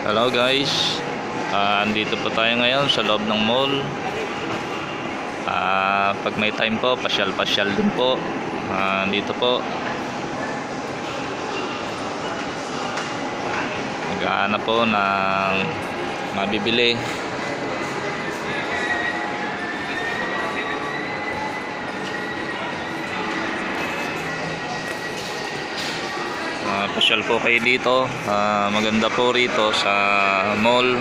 Hello guys, Ah, andito po tayo ngayon sa loob ng mall. Ah, pag may time po, pasyal-pasyal din po. Ah, dito po. Naghahanap po ng mabibili. Pasyal po kayo dito. Ah, maganda po rito sa mall.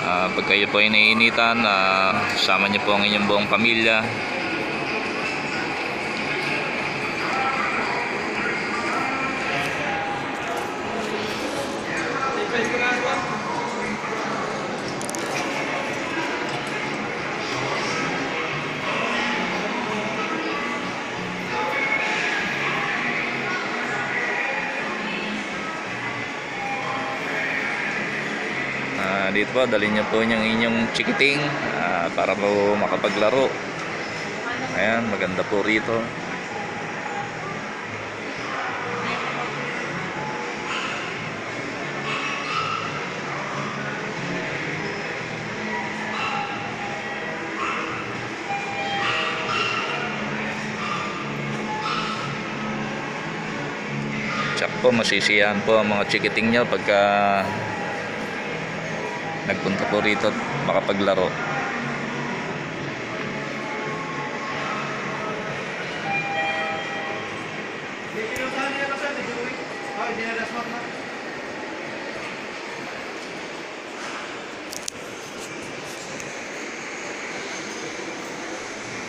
Ah, pag kayo po ay naiinitan, ah, sama niyo po ang inyong buong pamilya. Ah, dito po, dalhin niyo po yung inyong chikiting ah, para po makapaglaro. Ayan, maganda po rito. Tsak po, masisiyahan po ang mga chikiting nyo pagka nagpunta po rito at makapaglaro.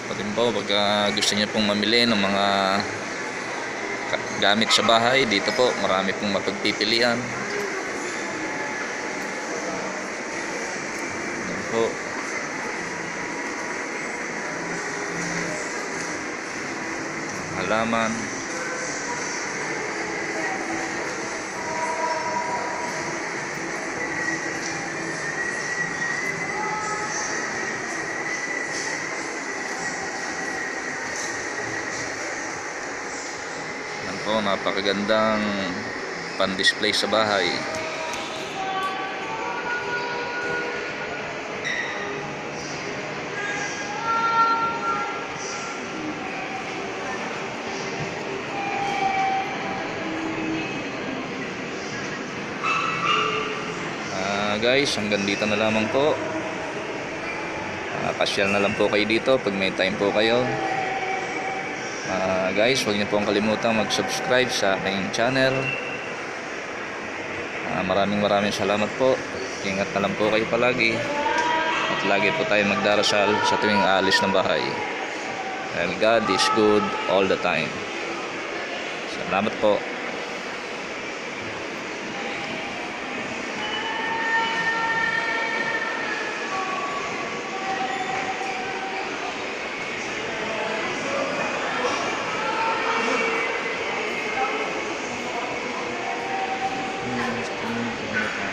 Pati po, pagka gusto niyo pong mamili ng mga gamit sa bahay, dito po, marami pong mapagpipilian. Po. Halaman. Yan po, napakagandang pan-display sa bahay. Guys, hanggang dito na lamang po. Ah, pasyal na lang po kayo dito pag may time po kayo. Ah, guys, huwag niyo pong kalimutang mag-subscribe sa aking channel. Ah, maraming maraming salamat po. Ingat na lang po kayo palagi. At lagi po tayo magdarasal sa tuwing aalis ng bahay. Dahil God is good all the time. Salamat po. is doing wonderful.